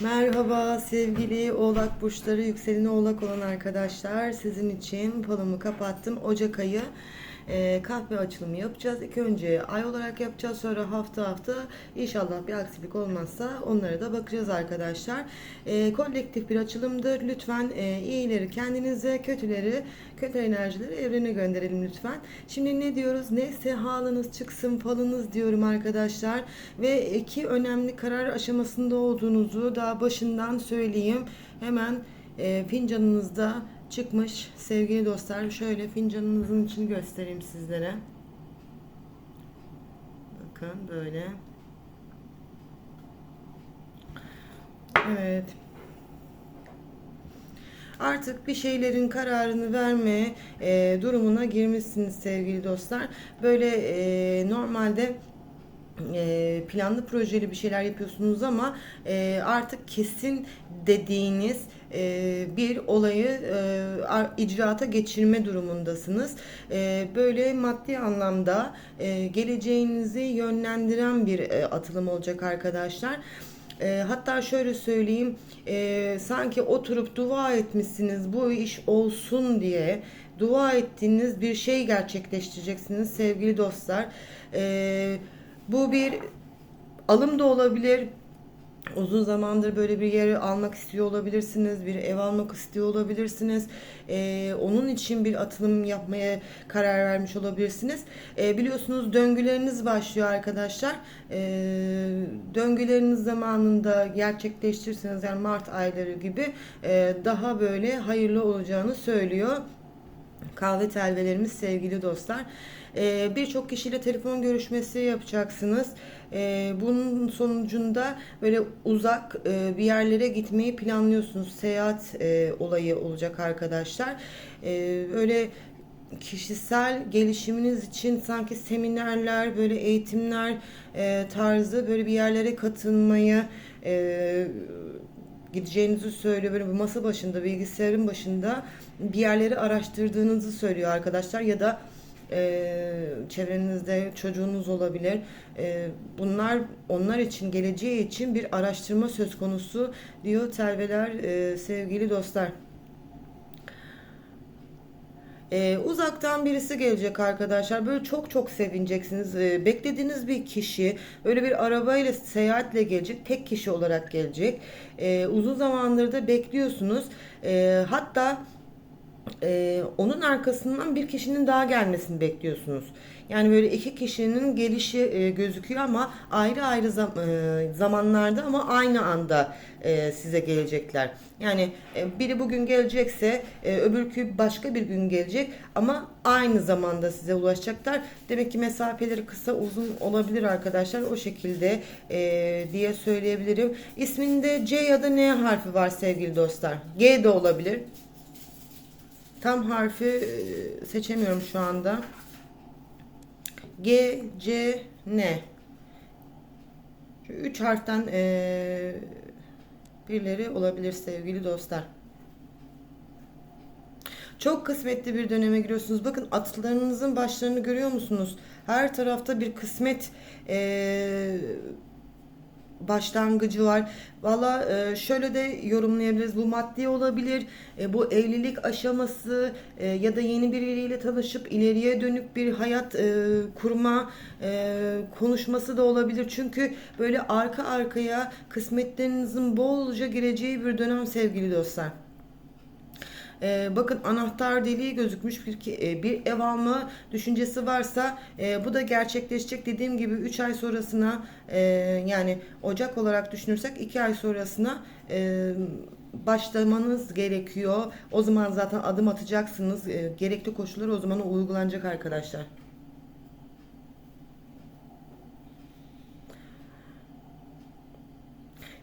Merhaba sevgili oğlak burçları yükseleni oğlak olan arkadaşlar. Sizin için falımı kapattım. Ocak ayı e, kahve açılımı yapacağız. İlk önce ay olarak yapacağız. Sonra hafta hafta inşallah bir aksilik olmazsa onlara da bakacağız arkadaşlar. E, kolektif bir açılımdır. Lütfen e, iyileri kendinize kötüleri kötü enerjileri evrene gönderelim lütfen. Şimdi ne diyoruz? Neyse halınız çıksın falınız diyorum arkadaşlar. Ve iki önemli karar aşamasında olduğunuzu daha başından söyleyeyim. Hemen e, fincanınızda çıkmış sevgili dostlar. Şöyle fincanınızın içini göstereyim sizlere. Bakın böyle. Evet. Artık bir şeylerin kararını verme e, durumuna girmişsiniz sevgili dostlar. Böyle e, normalde e, planlı projeli bir şeyler yapıyorsunuz ama e, artık kesin dediğiniz bir olayı e, icraata geçirme durumundasınız. E, böyle maddi anlamda e, geleceğinizi yönlendiren bir e, atılım olacak arkadaşlar. E, hatta şöyle söyleyeyim, e, sanki oturup dua etmişsiniz bu iş olsun diye dua ettiğiniz bir şey gerçekleştireceksiniz sevgili dostlar. E, bu bir alım da olabilir. Uzun zamandır böyle bir yeri almak istiyor olabilirsiniz, bir ev almak istiyor olabilirsiniz. Ee, onun için bir atılım yapmaya karar vermiş olabilirsiniz. Ee, biliyorsunuz döngüleriniz başlıyor arkadaşlar. Ee, döngüleriniz zamanında gerçekleştirirseniz yani Mart ayları gibi e, daha böyle hayırlı olacağını söylüyor kahve telvelerimiz sevgili dostlar. Ee, Birçok kişiyle telefon görüşmesi yapacaksınız. Ee, bunun sonucunda böyle uzak e, bir yerlere gitmeyi planlıyorsunuz. Seyahat e, olayı olacak arkadaşlar. Ee, öyle kişisel gelişiminiz için sanki seminerler, böyle eğitimler e, tarzı böyle bir yerlere katılmayı e, gideceğinizi söylüyor. Böyle bir masa başında, bilgisayarın başında bir yerleri araştırdığınızı söylüyor arkadaşlar ya da e, çevrenizde çocuğunuz olabilir. E, bunlar onlar için geleceği için bir araştırma söz konusu diyor telveler e, sevgili dostlar. Ee, uzaktan birisi gelecek arkadaşlar. Böyle çok çok sevineceksiniz. Ee, beklediğiniz bir kişi böyle bir arabayla seyahatle gelecek. Tek kişi olarak gelecek. Ee, uzun zamandır da bekliyorsunuz. Ee, hatta e, onun arkasından bir kişinin daha gelmesini bekliyorsunuz. Yani böyle iki kişinin gelişi e, gözüküyor ama ayrı ayrı zam- e, zamanlarda ama aynı anda e, size gelecekler. Yani e, biri bugün gelecekse e, öbürkü başka bir gün gelecek ama aynı zamanda size ulaşacaklar. Demek ki mesafeleri kısa uzun olabilir arkadaşlar. O şekilde e, diye söyleyebilirim. İsminde C ya da N harfi var sevgili dostlar. G de olabilir. Tam harfi e, seçemiyorum şu anda. G, C, N. Şu üç harften e, birileri olabilir sevgili dostlar. Çok kısmetli bir döneme giriyorsunuz. Bakın atlarınızın başlarını görüyor musunuz? Her tarafta bir kısmet e, başlangıcı var. Valla e, şöyle de yorumlayabiliriz. Bu maddi olabilir. E, bu evlilik aşaması e, ya da yeni biriyle tanışıp ileriye dönük bir hayat kurma konuşması da olabilir. Çünkü böyle arka arkaya kısmetlerinizin bolca gireceği bir dönem sevgili dostlar. Ee, bakın anahtar deliği gözükmüş bir, e, bir ev alma düşüncesi varsa e, bu da gerçekleşecek. Dediğim gibi 3 ay sonrasına e, yani Ocak olarak düşünürsek 2 ay sonrasına e, başlamanız gerekiyor. O zaman zaten adım atacaksınız. E, gerekli koşullar o zaman uygulanacak arkadaşlar.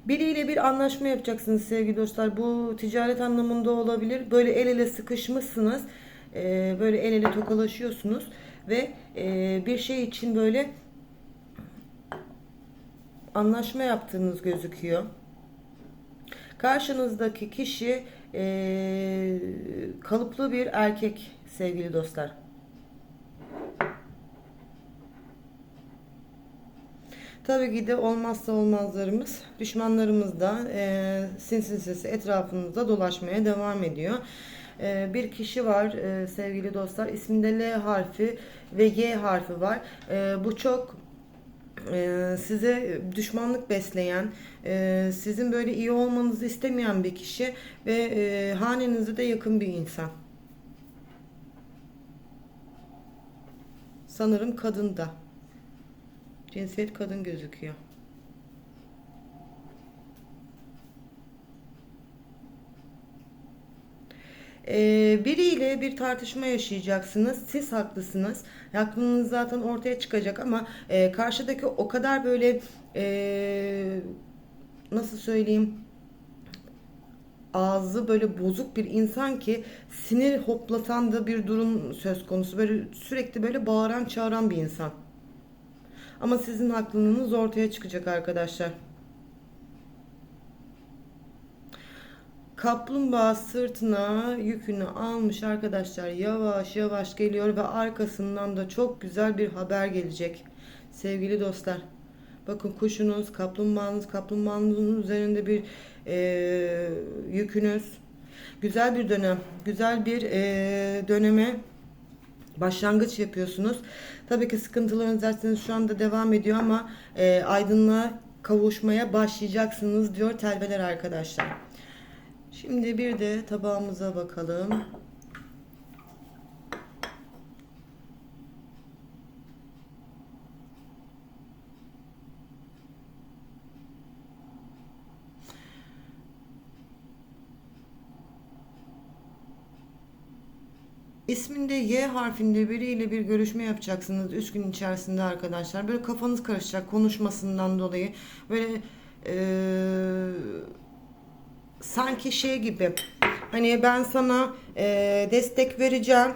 Biriyle bir anlaşma yapacaksınız sevgili dostlar. Bu ticaret anlamında olabilir. Böyle el ele sıkışmışsınız. Ee, böyle el ele tokalaşıyorsunuz. Ve e, bir şey için böyle anlaşma yaptığınız gözüküyor. Karşınızdaki kişi e, kalıplı bir erkek sevgili dostlar. Tabii ki de olmazsa olmazlarımız düşmanlarımız da e, sinsi sinsi etrafımızda dolaşmaya devam ediyor. E, bir kişi var e, sevgili dostlar isminde L harfi ve Y harfi var. E, bu çok e, size düşmanlık besleyen, e, sizin böyle iyi olmanızı istemeyen bir kişi ve e, hanenize de yakın bir insan. Sanırım kadın da. Cinsiyet kadın gözüküyor. Ee, biriyle bir tartışma yaşayacaksınız. Siz haklısınız. Haklılığınız zaten ortaya çıkacak ama e, karşıdaki o kadar böyle e, nasıl söyleyeyim ağzı böyle bozuk bir insan ki sinir hoplatan da bir durum söz konusu. Böyle sürekli böyle bağıran çağıran bir insan. Ama sizin haklılığınız ortaya çıkacak arkadaşlar. Kaplumbağa sırtına yükünü almış arkadaşlar. Yavaş yavaş geliyor ve arkasından da çok güzel bir haber gelecek. Sevgili dostlar. Bakın kuşunuz, kaplumbağanız, kaplumbağanızın üzerinde bir e, yükünüz. Güzel bir dönem, güzel bir e, döneme başlangıç yapıyorsunuz. Tabii ki sıkıntılarınız derseniz şu anda devam ediyor ama e, aydınlığa kavuşmaya başlayacaksınız diyor telveler arkadaşlar. Şimdi bir de tabağımıza bakalım. İsminde Y harfinde biriyle bir görüşme yapacaksınız 3 gün içerisinde arkadaşlar. Böyle kafanız karışacak konuşmasından dolayı. Böyle eee sanki şey gibi hani ben sana e, destek vereceğim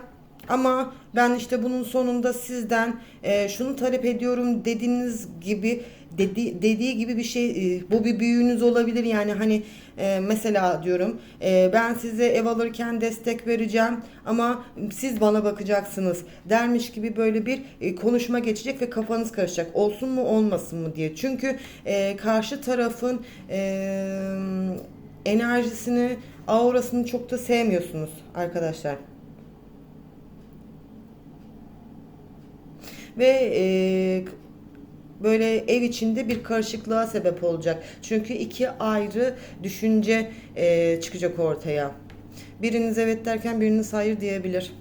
ama ben işte bunun sonunda sizden e, şunu talep ediyorum dediğiniz gibi dedi, dediği gibi bir şey e, bu bir büyüğünüz olabilir. Yani hani e, mesela diyorum e, ben size ev alırken destek vereceğim ama siz bana bakacaksınız dermiş gibi böyle bir e, konuşma geçecek ve kafanız karışacak. Olsun mu olmasın mı diye. Çünkü e, karşı tarafın e, enerjisini, aurasını çok da sevmiyorsunuz arkadaşlar. Ve e, böyle ev içinde bir karışıklığa sebep olacak. Çünkü iki ayrı düşünce e, çıkacak ortaya. Biriniz evet derken biriniz hayır diyebilir.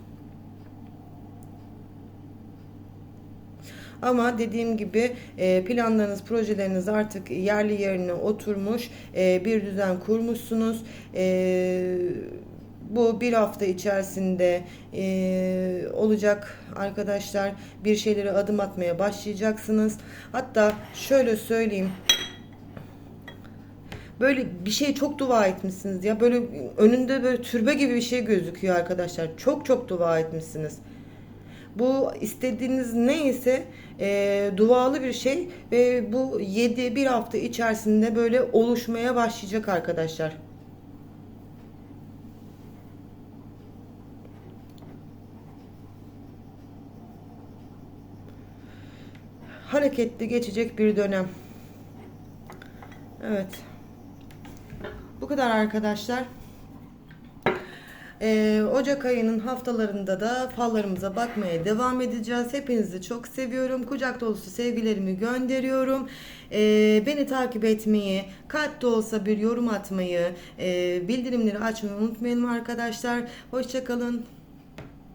Ama dediğim gibi e, planlarınız, projeleriniz artık yerli yerine oturmuş, e, bir düzen kurmuşsunuz. E, bu bir hafta içerisinde olacak arkadaşlar. Bir şeyleri adım atmaya başlayacaksınız. Hatta şöyle söyleyeyim böyle bir şey çok dua etmişsiniz ya böyle önünde böyle türbe gibi bir şey gözüküyor arkadaşlar çok çok dua etmişsiniz bu istediğiniz neyse e, dualı bir şey ve bu 7 bir hafta içerisinde böyle oluşmaya başlayacak arkadaşlar. Hareketli geçecek bir dönem. Evet. Bu kadar arkadaşlar. Ee, Ocak ayının haftalarında da fallarımıza bakmaya devam edeceğiz. Hepinizi çok seviyorum. Kucak dolusu sevgilerimi gönderiyorum. Ee, beni takip etmeyi, kalp de olsa bir yorum atmayı, e, bildirimleri açmayı unutmayalım arkadaşlar. Hoşçakalın.